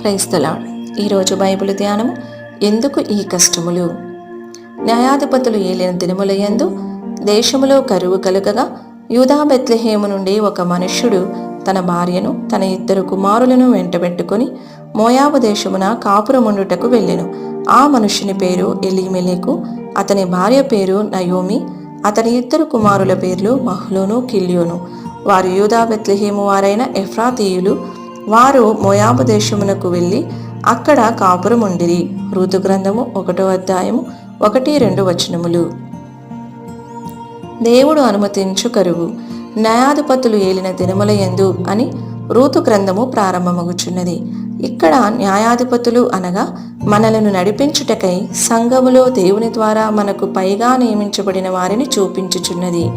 క్రైస్తలాడ్ ఈరోజు బైబిల్ ధ్యానము ఎందుకు ఈ కష్టములు? న్యాయాధిపతులు ఏలిన దినములయందు దేశములో కరువు కలుగగా యూదా బెత్లెహేము నుండి ఒక మనుష్యుడు తన భార్యను తన ఇద్దరు కుమారులను వెంటబెట్టుకుని మోయాబు దేశమున కాపురముండుటకు వెళ్ళెను. ఆ మనుష్యుని పేరు ఎలిమెలేకు అతని భార్య పేరు నయోమి అతని ఇద్దరు కుమారుల పేర్లు మహ్లోను కిల్యోను. వారు యూదా బెత్లెహేము వారైన ఎఫ్రాతీయులు వారు మోయాబు దేశమునకు వెళ్ళి అక్కడ కాపురం ఉండిరి ఋతు గ్రంథము ఒకటో అధ్యాయము ఒకటి రెండు వచనములు. దేవుడు అనుమతించు కరువు న్యాయాధిపతులు ఏలిన దినముల యందు అని రూతు గ్రంథము ప్రారంభమగుచున్నది. ఇక్కడ న్యాయాధిపతులు అనగా మనలను నడిపించుటకై సంఘములో దేవుని ద్వారా మనకు పైగా నియమించబడిన వారిని చూపించుచున్నది.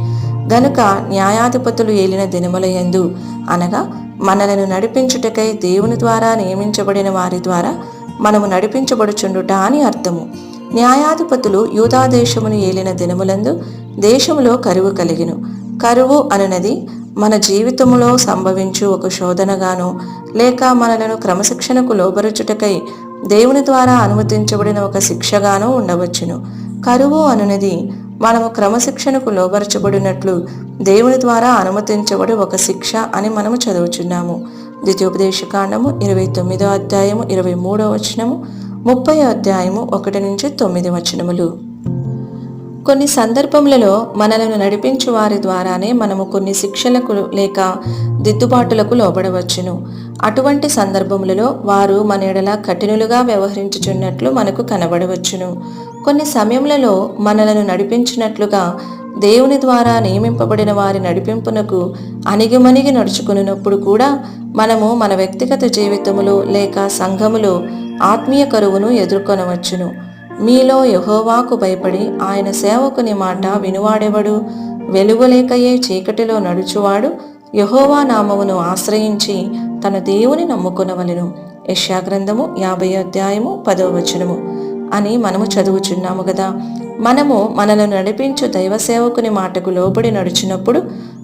గనుక న్యాయాధిపతులు ఏలిన దినముల యందు అనగా మనలను నడిపించుటకై దేవుని ద్వారా నియమించబడిన వారి ద్వారా మనము నడిపించబడుచుండుట అని అర్థము. న్యాయాధిపతులు యూదా దేశమును ఏలిన దినములందు దేశములో కరువు కలిగిను. కరువు అనునది మన జీవితములో సంభవించు ఒక శోధనగాను లేక మనలను క్రమశిక్షణకు లోబరుచుటకై దేవుని ద్వారా అనుమతించబడిన ఒక శిక్షగాను ఉండవచ్చును. కరువు అనునది మనము క్రమశిక్షణకు లోబరచబడినట్లు దేవుని ద్వారా అనుమతించబడి ఒక శిక్ష అని మనము చదువుచున్నాము. ద్వితీయోపదేశకాండము ఇరవై తొమ్మిదో అధ్యాయము ఇరవై మూడో వచనము ముప్పై అధ్యాయము ఒకటి నుంచి తొమ్మిది వచనములు. కొన్ని సందర్భములలో మనలను నడిపించు వారి ద్వారానే మనము కొన్ని శిక్షలకు లేక దిద్దుబాటులకు లోబడవచ్చును. అటువంటి సందర్భములలో వారు మన ఎడల కఠినులుగా వ్యవహరించుచున్నట్లు మనకు కనబడవచ్చును. కొన్ని సమయములలో మనలను నడిపించినట్లుగా దేవుని ద్వారా నియమింపబడిన వారి నడిపింపునకు అణిగిమణిగి నడుచుకున్నప్పుడు కూడా మనము మన వ్యక్తిగత జీవితములో లేక సంఘములో ఆత్మీయ కరువును ఎదుర్కొనవచ్చును. మీలో యహోవాకు భయపడి ఆయన సేవకుని మాట వినువాడెవడు? వెలుగులేకయే చీకటిలో నడుచువాడు? యహోవా నామమును ఆశ్రయించి తన దేవుని నమ్ముకొనవలెను. యశాగ్రంథము యాభై అధ్యాయము పదవ వచనము. అని మనము చదువుచున్నాము కదా మనము మనలను నడిపించు దైవ సేవకుని మాటకు లోబడి నడిచినప్పుడు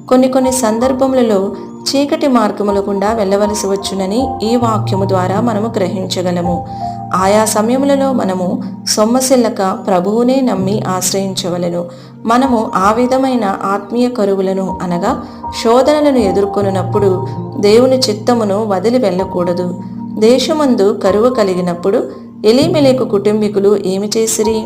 కొన్ని కొన్ని సందర్భములలో చీకటి మార్గముల గుండా వెళ్ళవలసి వచ్చునని ఈ వాక్యము ద్వారా మనము గ్రహించగలము. ఆయా సమయములలో మనము సొమ్మసిల్లక ప్రభువునే నమ్మి ఆశ్రయించవలను. మనము ఆ విధమైన ఆత్మీయ కరువులను అనగా శోధనలను ఎదుర్కొనున్నప్పుడు దేవుని చిత్తమును వదిలి వెళ్ళకూడదు. దేశమందు కరువు కలిగినప్పుడు ఎలీమెలేకు కుటుంబీకులు ఏమి చేసిరి?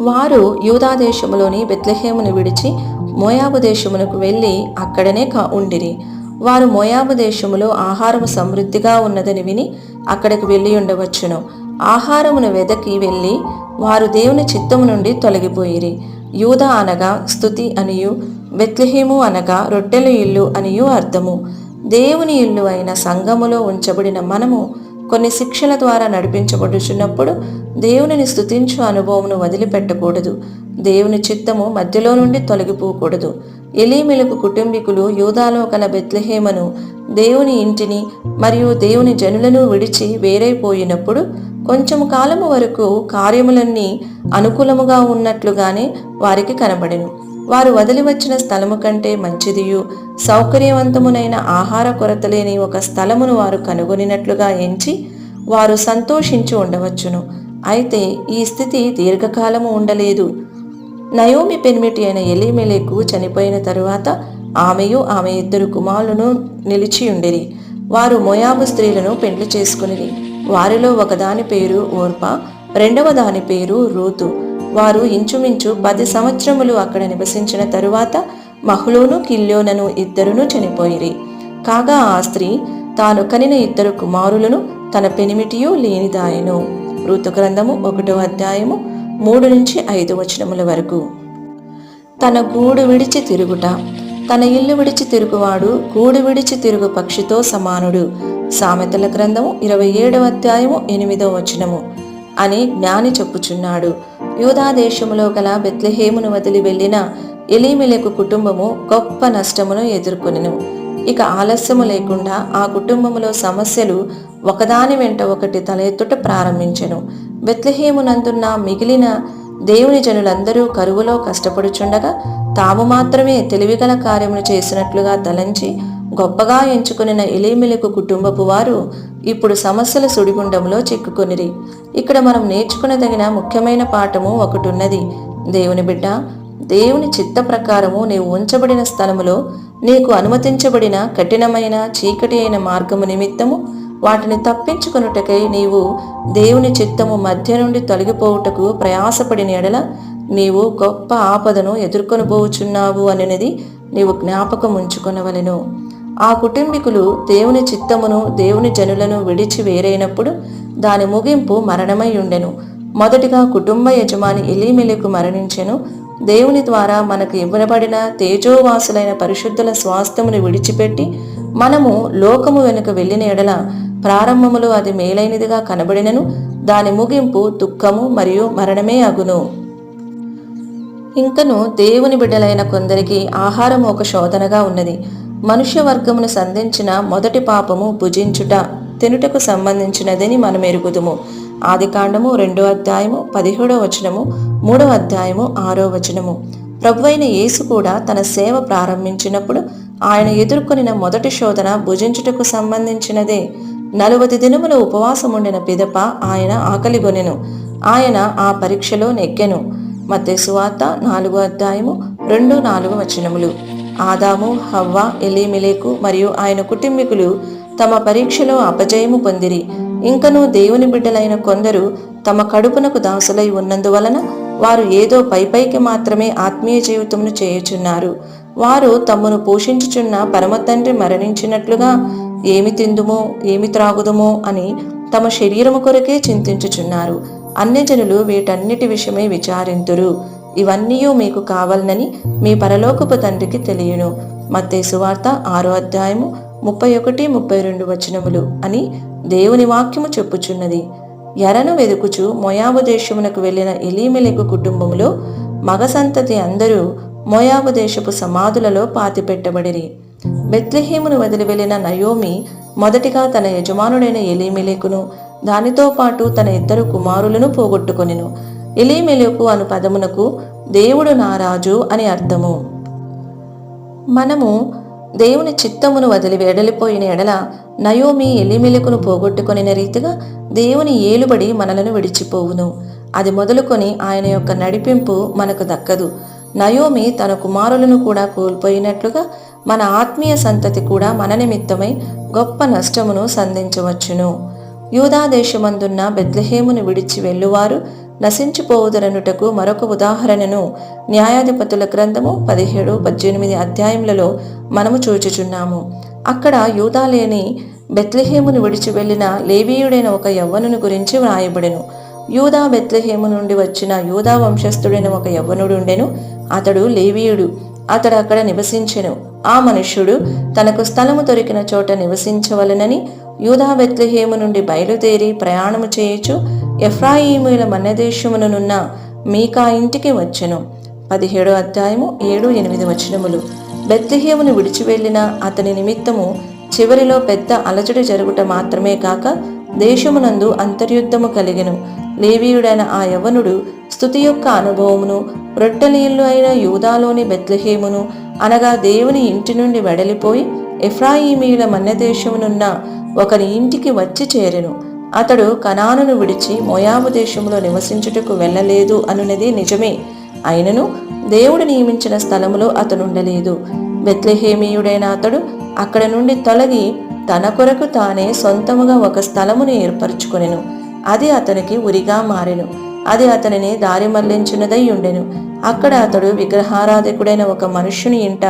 వారు యూదాదేశములోని బెత్లహేమును విడిచి మోయాబు దేశమునకు వెళ్ళి అక్కడనే కా ఉండిరి. వారు మోయాబు దేశములో ఆహారము సమృద్ధిగా ఉన్నదని విని అక్కడికి వెళ్ళి ఉండవచ్చును. ఆహారమును వెదకి వెళ్ళి వారు దేవుని చిత్తము నుండి తొలగిపోయిరి. యూదా అనగా స్థుతి అనియు బెత్లహేము అనగా రొట్టెల ఇల్లు అనియు అర్థము. దేవుని ఇల్లు అయిన సంఘములో ఉంచబడిన మనము కొన్ని శిక్షల ద్వారా నడిపించబడుచున్నప్పుడు దేవునిని స్థుతించు అనుభవమును వదిలిపెట్టకూడదు. దేవుని చిత్తము మధ్యలో నుండి తొలగిపోకూడదు. ఎలీమిలకు కుటుంబీకులు యూదాలో కల బెత్లహేమను దేవుని ఇంటిని మరియు దేవుని జనులను విడిచి వేరైపోయినప్పుడు కొంచెం కాలము వరకు కార్యములన్నీ అనుకూలముగా ఉన్నట్లుగానే వారికి కనబడెను. వారు వదిలి వచ్చిన స్థలము కంటే మంచిదియు. సౌకర్యవంతమునైన ఆహార కొరత లేని ఒక స్థలమును వారు కనుగొనినట్లుగా ఎంచి వారు సంతోషించి ఉండవచ్చును. అయితే ఈ స్థితి దీర్ఘకాలము ఉండలేదు. నయోమి పెనిమిటి అయిన ఎలిమెలేకు చనిపోయిన తరువాత ఆమెయు ఆమె ఇద్దరు కుమారులను నిలిచి ఉండిరి. వారు మోయాబు స్త్రీలను పెండ్లి చేసుకునిరి. వారిలో ఒకదాని పేరు ఓర్ప రెండవ దాని పేరు రూతు. వారు ఇంచుమించు పది సంవత్సరములు అక్కడ నివసించిన తరువాత మహులోను కిల్యోనను ఇద్దరును చనిపోయిరి. కాగా ఆ స్త్రీ తాను కనిన ఇద్దరు కుమారులను తన పెనిమిటియు లేనిదాయను. ఋతు గ్రంథము ఒకటో అధ్యాయము మూడు నుంచి ఐదు వచనముల వరకు. తన గూడు విడిచి తిరుగుట. తన ఇల్లు విడిచి తిరుగువాడు గూడు విడిచి తిరుగు పక్షితో సమానుడు. సామెతల గ్రంథము ఇరవై ఏడవ అధ్యాయము ఎనిమిదో వచనము అని జ్ఞాని చెప్పుచున్నాడు. యూదాదేశములో గల బెత్లెహేమును వదిలి వెళ్ళిన ఎలీమిలకు కుటుంబము గొప్ప నష్టమును ఎదుర్కొనెను. ఇక ఆలస్యము లేకుండా ఆ కుటుంబములో సమస్యలు ఒకదాని వెంట ఒకటి తలెత్తుట ప్రారంభించెను. బెత్లహేమునందున్న మిగిలిన దేవుని జనులందరూ కరువులో కష్టపడుచుండగా తాము మాత్రమే తెలివిగల కార్యములు చేసినట్లుగా తలంచి గొప్పగా ఎంచుకునిన ఎలీమెలకు కుటుంబపు వారు ఇప్పుడు సమస్యల సుడిగుండంలో చిక్కుకొనిరి. ఇక్కడ మనం నేర్చుకునదగిన ముఖ్యమైన పాఠము ఒకటి ఉన్నది దేవుని బిడ్డ దేవుని చిత్త ప్రకారము నీవు ఉంచబడిన స్థలములో నీకు అనుమతించబడిన కఠినమైన చీకటి అయిన మార్గము నిమిత్తము వాటిని తప్పించుకొనుటకై నీవు దేవుని చిత్తము మధ్య నుండి తొలగిపోవుటకు ప్రయాసపడిన ఎడల నీవు గొప్ప ఆపదను ఎదుర్కొనబోచున్నావు అనేది నీవు జ్ఞాపకం ఉంచుకొనవలెను ఆ కుటుంబీకులు దేవుని చిత్తమును దేవుని జనులను విడిచి వేరైనప్పుడు దాని ముగింపు మరణమై ఉండెను. మొదటిగా కుటుంబ యజమాని ఎలిమెలకు మరణించెను. దేవుని ద్వారా మనకు ఇవ్వబడిన తేజోవాసులైన పరిశుద్ధుల స్వాస్థ్యమును విడిచిపెట్టి మనము లోకము వెనుక వెళ్ళిన ఎడల ప్రారంభములో అది మేలైనదిగా కనబడినను. దాని ముగింపు దుఃఖము మరియు మరణమే అగును. ఇంకను దేవుని బిడ్డలైన కొందరికి ఆహారం ఒక శోధనగా ఉన్నది. మనుష్య వర్గమును సంధించిన మొదటి పాపము భుజించుట తినుటకు సంబంధించినదని మనం ఎరుగుదుము ఆదికాండము రెండో అధ్యాయము పదిహేడో వచనము మూడో అధ్యాయము ఆరో వచనము. ప్రభు అయిన యేసు కూడా తన సేవ ప్రారంభించినప్పుడు ఆయన ఎదుర్కొనిన మొదటి శోధన భుజించుటకు సంబంధించినదే. నలువది ఉపవాసం ఉపవాసముండిన పిదప ఆయన ఆకలిగొనెను ఆయన ఆ పరీక్షలో నెగ్గెను. మత్తేసువార్త నాలుగో అధ్యాయము రెండు నాలుగు వచనములు. ఆదాము హవ్వ ఎలీమిలేకు మరియు ఆయన కుటుంబీకులు తమ పరీక్షలో అపజయము పొందిరి. ఇంకనూ దేవుని బిడ్డలైన కొందరు తమ కడుపునకు దాసులై ఉన్నందువలన వారు ఏదో పైపైకి మాత్రమే ఆత్మీయ జీవితమును చేయుచున్నారు. వారు తమను పోషించుచున్న పరమతండ్రి మరణించినట్లుగా ఏమి తిందుమో ఏమి త్రాగుదుమో అని తమ శరీరము కొరకే చింతించుచున్నారు. అన్యజనులు వీటన్నిటి విషయమై విచారింతురు. ఇవన్నీ మీకు కావాలనని మీ పరలోకపు తండ్రికి తెలియను. మత్తే సువార్త ఆరో అధ్యాయము ముప్పై ఒకటి ముప్పై రెండు వచనములు అని దేవుని వాక్యము చెప్పుచున్నది. ఎరను వెదుకుచు మొయాబు దేశమునకు వెళ్ళిన ఎలీమెలెకు కుటుంబములో మగ సంతతి అందరూ మొయాబు దేశపు సమాధులలో పాతిపెట్టబడిరి. బెత్లెహేమును వదిలి వెళ్ళిన నయోమి మొదటిగా తన యజమానుడైన ఎలీమెలెకును దానితో పాటు తన ఇద్దరు కుమారులను పోగొట్టుకొనెను. ఎలీమెలెకు అను పదమునకు దేవుడు నా రాజు అని అర్థము. మనము దేవుని చిత్తమును వదిలి వెడలిపోయిన ఎడల నయోమి ఎలిమెలకును పోగొట్టుకొనిన రీతిగా దేవుని ఏలుబడి మనలను విడిచిపోవును. అది మొదలుకొని ఆయన యొక్క నడిపింపు మనకు దక్కదు. నయోమి తన కుమారులను కూడా కోల్పోయినట్లుగా మన ఆత్మీయ సంతతి కూడా మన నిమిత్తమై గొప్ప నష్టమును సంధించవచ్చును. యూదాదేశమందున్న బెత్లహేమును విడిచి వెళ్ళువారు నశించిపోవుదరనుటకు మరొక ఉదాహరణను న్యాయాధిపతుల గ్రంథము పదిహేడు పద్దెనిమిది అధ్యాయములలో మనము చూచుచున్నాము. అక్కడ యూదా లేని బెత్లహేమును విడిచి వెళ్ళిన లేవీయుడైన ఒక యవ్వనుని గురించి వ్రాయబడెను. యూదా బెత్లహేము నుండి వచ్చిన యూదా వంశస్థుడైన ఒక యవ్వనుడుండెను అతడు లేవీయుడు అతడు అక్కడ నివసించెను. ఆ మనుష్యుడు తనకు స్థలము దొరికిన చోట నివసించవలనని యూదా బెత్లహేము నుండి బయలుదేరి ప్రయాణము చేయుచు ఎఫ్రాయిముల మన్యదేశముననున్న మీకా ఇంటికి వచ్చెను. పదిహేడో అధ్యాయము ఏడు ఎనిమిది వచనములు. బెత్లహేమును విడిచి వెళ్ళిన అతని నిమిత్తము చివరిలో పెద్ద అలజడి జరుగుట మాత్రమే కాక దేశమునందు అంతర్యుద్ధము కలిగెను. లేవీయుడైన ఆ యవనుడు స్థుతి యొక్క అనుభవమును రొట్టెలీళ్ళు అయిన యూదాలోని బెత్లహేమును అనగా దేవుని ఇంటి నుండి వెడలిపోయి ఎఫ్రాయిమీయుల మన్యదేశమునున్న ఒకరి ఇంటికి వచ్చి చేరెను. అతడు కనానును విడిచి మోయాబు దేశంలో నివసించుటకు వెళ్ళలేదు అనునది నిజమే. అయినను దేవుడు నియమించిన స్థలములో అతనుండలేదు బెత్లెహేమీయుడైన అతడు అక్కడ నుండి తొలగి తన కొరకు తానే సొంతముగా ఒక స్థలమును ఏర్పరచుకొనెను. అది అతనికి ఉరిగా మారెను. అది అతనిని దారి మళ్ళించినదై ఉండెను. అక్కడ అతడు విగ్రహారాధకుడైన ఒక మనుష్యుని ఇంట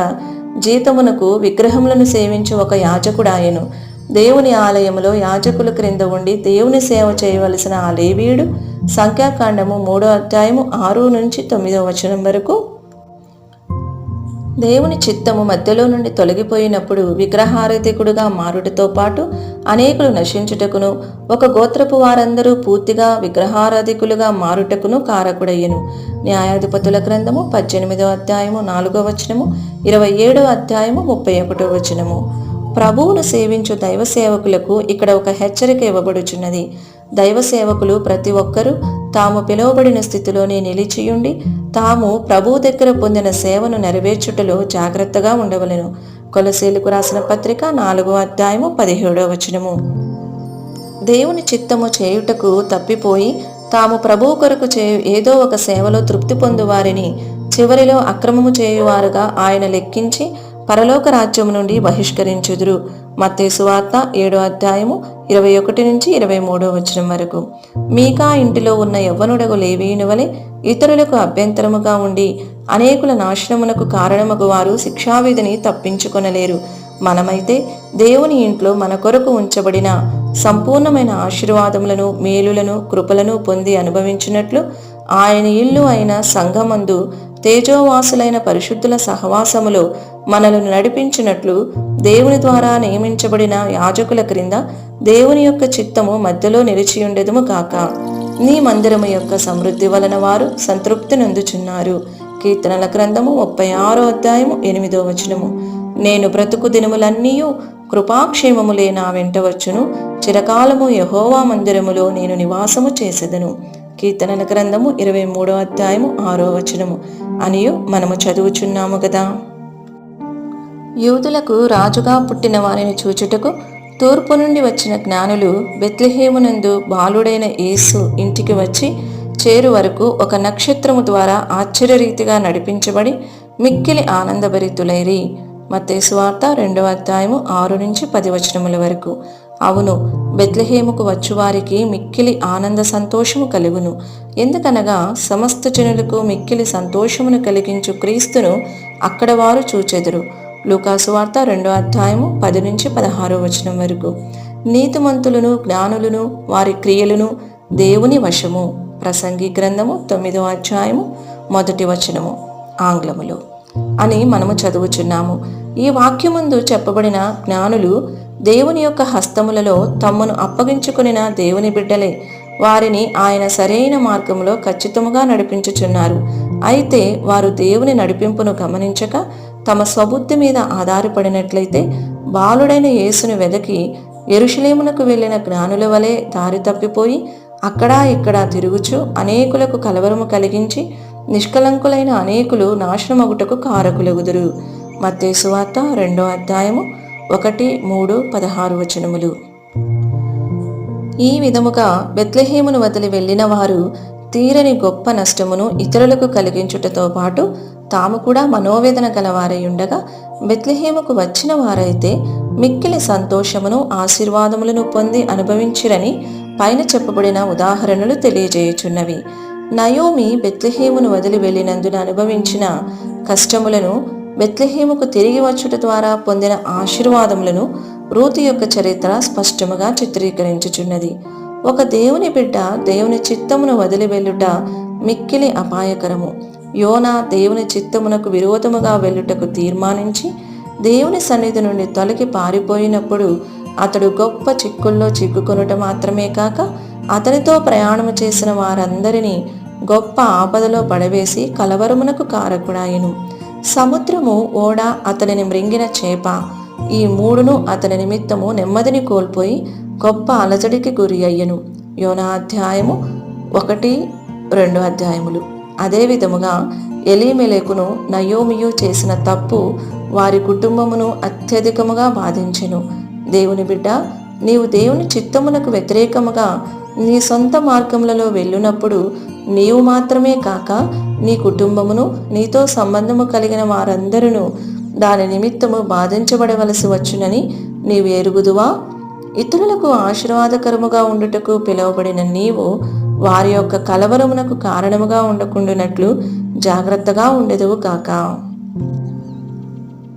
జీతమునకు విగ్రహములను సేవించు ఒక యాజకుడాయను. దేవుని ఆలయంలో యాజకుల క్రింద ఉండి దేవుని సేవ చేయవలసిన ఆ లేవీయుడు సంఖ్యాకాండము మూడో అధ్యాయము ఆరు నుంచి తొమ్మిదో వచనం వరకు దేవుని చిత్తము మధ్యలో నుండి తొలగిపోయినప్పుడు విగ్రహారతికుడుగా మారుటతో పాటు అనేకులు నశించుటకును ఒక గోత్రపు వారందరూ పూర్తిగా విగ్రహారాధికులుగా మారుటకును కారకుడయ్యను. న్యాయాధిపతుల గ్రంథము పద్దెనిమిదో అధ్యాయము నాలుగో వచనము ఇరవై ఏడో అధ్యాయము ముప్పై ఒకటో వచనము. ప్రభువును సేవించు దైవ సేవకులకు ఇక్కడ ఒక హెచ్చరిక ఇవ్వబడుచున్నది. దైవ సేవకులు ప్రతి ఒక్కరూ తాము పిలువబడిన స్థితిలోనే నిలిచియుండి తాము ప్రభువు దగ్గర పొందిన సేవను నెరవేర్చుటలో జాగ్రత్తగా ఉండవలెను. కొలసేలకు రాసిన పత్రిక నాలుగో అధ్యాయము పదిహేడో వచనము. దేవుని చిత్తము చేయుటకు తప్పిపోయి తాము ప్రభువు కొరకు చే ఏదో ఒక సేవలో తృప్తి పొందువారిని చివరిలో అక్రమము చేయువారుగా ఆయన లెక్కించి పరలోక రాజ్యము నుండి బహిష్కరించుదురు. మత్తేసు వార్త ఏడో అధ్యాయము ఇరవై ఒకటి నుంచి ఇరవై మూడో వచనం వరకు. మీకా ఇంటిలో ఉన్న యవ్వనుడగు లేవీయుని వలె ఇతరులకు అభ్యంతరముగా ఉండి అనేకుల నాశనమునకు కారణమగు వారు శిక్షావిధిని తప్పించుకొనలేరు. మనమైతే దేవుని ఇంట్లో మన కొరకు ఉంచబడిన సంపూర్ణమైన ఆశీర్వాదములను మేలులను కృపలను పొంది అనుభవించినట్లు ఆయన ఇల్లు అయిన సంఘమందు తేజోవాసులైన పరిశుద్ధుల సహవాసములో మనలను నడిపించినట్లు దేవుని ద్వారా నియమించబడిన యాజకుల క్రింద దేవుని యొక్క చిత్తము మధ్యలో నిలిచియుండెదుము కాక నీ మందిరము యొక్క సమృద్ధి వలన వారు సంతృప్తి నందుచున్నారు. కీర్తనల గ్రంథము ముప్పై ఆరో అధ్యాయము ఎనిమిదో వచనము. నేను బ్రతుకు దినములన్నీయు కృపాక్షేమములే నా వెంట వచ్చును. చిరకాలము యహోవా మందిరములో నేను నివాసము చేసేదను. కీర్తనల గ్రంథము ఇరవై మూడో అధ్యాయము ఆరో వచనము. అనియు మనము చదువుచున్నాము కదా యూదులకు రాజుగా పుట్టిన వారిని చూచుటకు తూర్పు నుండి వచ్చిన జ్ఞానులు బెత్లహేమునందు బాలుడైన యేసు ఇంటికి వచ్చి చేరు వరకు ఒక నక్షత్రము ద్వారా ఆశ్చర్యరీతిగా నడిపించబడి మిక్కిలి ఆనందభరితులైరి. మత్తేసు వార్త రెండవ అధ్యాయము ఆరు నుంచి పది వచనముల వరకు. అవును బెత్లహేముకు వచ్చువారికి మిక్కిలి ఆనంద సంతోషము కలుగును. ఎందుకనగా సమస్త జనులకు మిక్కిలి సంతోషమును కలిగించు క్రీస్తును అక్కడ వారు చూచెదురు. లూకాసు వార్త రెండో అధ్యాయము పది నుంచి పదహారో వచనం వరకు. నీతిమంతులను జ్ఞానులను వారి క్రియలను దేవుని వశము. ప్రసంగి గ్రంథము తొమ్మిదో అధ్యాయము మొదటి వచనము. ఆంగ్లములో. అని మనము చదువుచున్నాము. ఈ వాక్యముందు చెప్పబడిన జ్ఞానులు దేవుని యొక్క హస్తములలో తమ్మును అప్పగించుకునిన దేవుని బిడ్డలే. వారిని ఆయన సరైన మార్గంలో ఖచ్చితముగా నడిపించుచున్నారు. అయితే వారు దేవుని నడిపింపును గమనించక తమ స్వబుద్ధి మీద ఆధారపడినట్లయితే బాలుడైన యేసును వెదకి ఎరుషులేమునకు వెళ్ళిన జ్ఞానుల వలె దారి తప్పిపోయి అక్కడా ఇక్కడా తిరుగుచు అనేకులకు కలవరము కలిగించి నిష్కలంకులైన అనేకులు నాశనమగుటకు కారకులగుదురు. మత్తేసు వార్త రెండో అధ్యాయము ఒకటి మూడు పదహారు వచనములు. ఈ విధముగా బెత్లహేమును వదిలి వెళ్ళిన వారు తీరని గొప్ప నష్టమును ఇతరులకు కలిగించుటతో పాటు తాము కూడా మనోవేదన గలవారై ఉండగా బెత్లహేముకు వచ్చిన వారైతే మిక్కిలి సంతోషమును ఆశీర్వాదములను పొంది అనుభవించిరని పైన చెప్పబడిన ఉదాహరణలు తెలియజేయుచున్నవి. నయోమి బెత్లహేమును వదిలి వెళ్ళినందున అనుభవించిన కష్టములను బెత్లహేముకు తిరిగి వచ్చుట ద్వారా పొందిన ఆశీర్వాదములను రూతు యొక్క చరిత్ర స్పష్టముగా చిత్రీకరించుచున్నది. ఒక దేవుని బిడ్డ దేవుని చిత్తమును వదిలి వెళ్ళుట మిక్కిలి అపాయకరము. యోన దేవుని చిత్తమునకు విరోధముగా వెళ్ళుటకు తీర్మానించి దేవుని సన్నిధి నుండి తొలగి పారిపోయినప్పుడు అతడు గొప్ప చిక్కుల్లో చిక్కుకొనుట మాత్రమే కాక అతనితో ప్రయాణము చేసిన వారందరినీ గొప్ప ఆపదలో పడవేసి కలవరమునకు కారకుడాయను. సముద్రము ఓడ అతనిని మృంగిన చేప ఈ మూడును అతని నిమిత్తము నెమ్మదిని కోల్పోయి గొప్ప అలజడికి గురి అయ్యను యోనా అధ్యాయము ఒకటి రెండు అధ్యాయములు. అదే విధముగా ఎలీమెలేకును నయోమియు చేసిన తప్పు వారి కుటుంబమును అత్యధికముగా బాధించెను. దేవుని బిడ్డ నీవు దేవుని చిత్తమునకు వ్యతిరేకముగా నీ సొంత మార్గములలో వెళ్ళునప్పుడు నీవు మాత్రమే కాక నీ కుటుంబమును నీతో సంబంధము కలిగిన వారందరూ దాని నిమిత్తము బాధించబడవలసి వచ్చునని నీవు ఎరుగుదువా? ఇతరులకు ఆశీర్వాదకరముగా ఉండుటకు పిలువబడిన నీవు వారి యొక్క కలవరమునకు కారణముగా ఉండకుండానట్లు జాగ్రత్తగా ఉండేదువు కాక.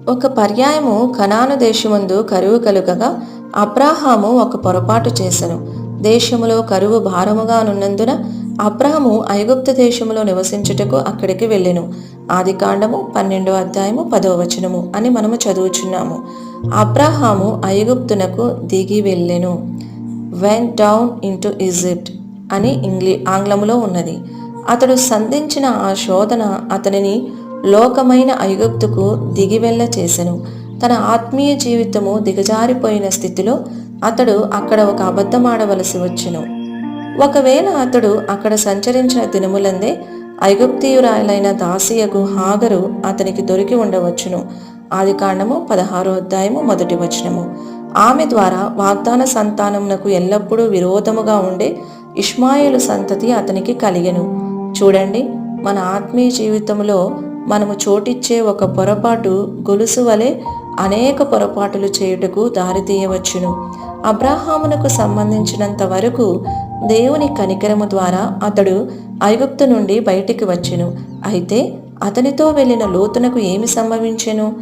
ఒక పర్యాయము కనాను దేశమందు కరువు కలుగగా అబ్రాహాము ఒక పొరపాటు చేసెను. దేశములో కరువు భారముగా నున్నందున అబ్రహము ఐగుప్త దేశములో నివసించుటకు అక్కడికి వెళ్ళెను. ఆది కాండము పన్నెండో అధ్యాయము పదో వచనము అని మనము చదువుచున్నాము. అబ్రహాము ఐగుప్తునకు దిగి వెళ్ళెను. వెన్ డౌన్ ఇంటూ ఈజిప్ట్ అని ఇంగ్లీ ఆంగ్లములో ఉన్నది. అతడు సంధించిన ఆ శోధన అతనిని లోకమైన ఐగుప్తుకు దిగివెళ్ళ చేసెను. తన ఆత్మీయ జీవితము దిగజారిపోయిన స్థితిలో అతడు అక్కడ ఒక అబద్ధమాడవలసి వచ్చెను. ఒకవేళ అతడు అక్కడ సంచరించిన దినములందే ఐగుప్తీయురాలైన దాసియకు హాగరు అతనికి దొరికి ఉండవచ్చును. ఆది కాండము పదహారో అధ్యాయము మొదటి వచనము. ఆమె ద్వారా వాగ్దాన సంతానమునకు ఎల్లప్పుడూ విరోధముగా ఉండే ఇష్మాయిలు సంతతి అతనికి కలిగెను. చూడండి మన ఆత్మీయ జీవితంలో మనము చోటిచ్చే ఒక పొరపాటు గొలుసు వలె అనేక పొరపాటులు చేయుటకు దారితీయవచ్చును. అబ్రాహామునకు సంబంధించినంత వరకు దేవుని కనికరము ద్వారా అతడు ఐగుప్తు నుండి బయటికి వచ్చెను. అయితే అతనితో వెళ్ళిన లోతునకు ఏమి సంభవించెను?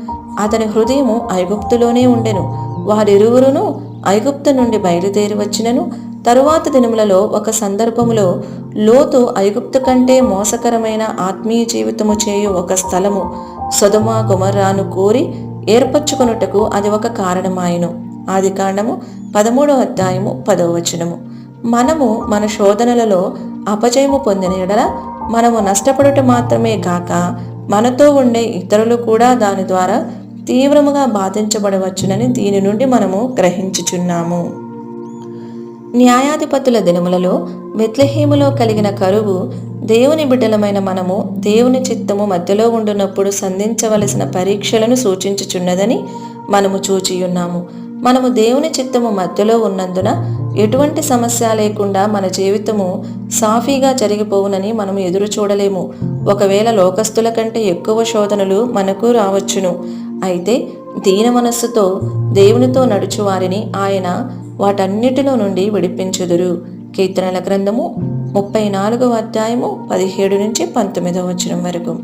అతని హృదయము ఐగుప్తులోనే ఉండెను. వారిరువురును ఐగుప్తు నుండి బయలుదేరి వచ్చినను. తరువాత దినములలో ఒక సందర్భములో లోతు ఐగుప్తు కంటే మోసకరమైన ఆత్మీయ జీవితము చేయు ఒక స్థలము సొదమ కుమర్రాను కోరి ఏర్పరచుకొనుటకు అది ఒక కారణమాయను. ఆది కాండము పదమూడవ అధ్యాయము పదవ వచనము. మనము మన శోధనలలో అపజయము పొందిన ఎడల మనము నష్టపడుట మాత్రమే కాక మనతో ఉండే ఇతరులు కూడా దాని ద్వారా తీవ్రముగా బాధించబడవచ్చునని దీని నుండి మనము గ్రహించుచున్నాము. న్యాయాధిపతుల దినములలో బెత్లహేములో కలిగిన కరువు దేవుని బిడ్డలమైన మనము దేవుని చిత్తము మధ్యలో ఉండునప్పుడు సంధించవలసిన పరీక్షలను సూచించుచున్నదని మనము చూచియున్నాము. మనము దేవుని చిత్తము మధ్యలో ఉన్నందున ఎటువంటి సమస్య లేకుండా మన జీవితము సాఫీగా జరిగిపోవునని మనము ఎదురు చూడలేము. ఒకవేళ లోకస్తుల కంటే ఎక్కువ శోధనలు మనకు రావచ్చును. అయితే దీన మనస్సుతో దేవునితో నడుచువారిని ఆయన వాటన్నిటిలో నుండి విడిపించుదురు. కీర్తనల గ్రంథము ముప్పై నాలుగవ అధ్యాయము పదిహేడు నుంచి పంతొమ్మిదవ వచనం వరకు.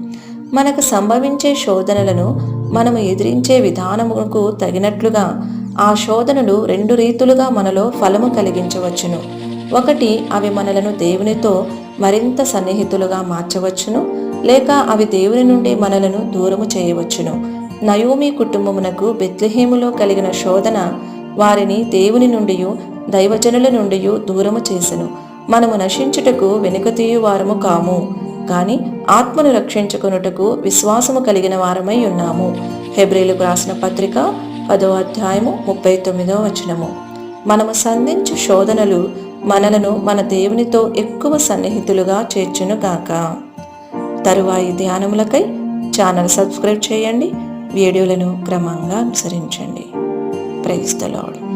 మనకు సంభవించే శోధనలను మనము ఎదిరించే విధానముకు తగినట్లుగా ఆ శోధనలు రెండు రీతులుగా మనలో ఫలము కలిగించవచ్చును. ఒకటి అవి మనలను దేవునితో మరింత సన్నిహితులుగా మార్చవచ్చును లేక అవి దేవుని నుండి మనలను దూరము చేయవచ్చును. నయోమి కుటుంబమునకు బెత్లహేములో కలిగిన శోధన వారిని దేవుని నుండి దైవజనుల నుండి దూరము చేసెను. మనము నశించుటకు వెనుక తీయువారము కాము కాని ఆత్మను రక్షించుకొనుటకు విశ్వాసము కలిగిన వారమై ఉన్నాము. హెబ్రిలకు రాసిన పత్రిక పదో అధ్యాయము ముప్పై తొమ్మిదో వచనము. మనము సంధించు శోధనలు మనలను మన దేవునితో ఎక్కువ సన్నిహితులుగా చేర్చును గాక. తరువాయి ధ్యానములకై ఛానల్ సబ్స్క్రైబ్ చేయండి. వీడియోలను క్రమంగా అనుసరించండి. praise the lord.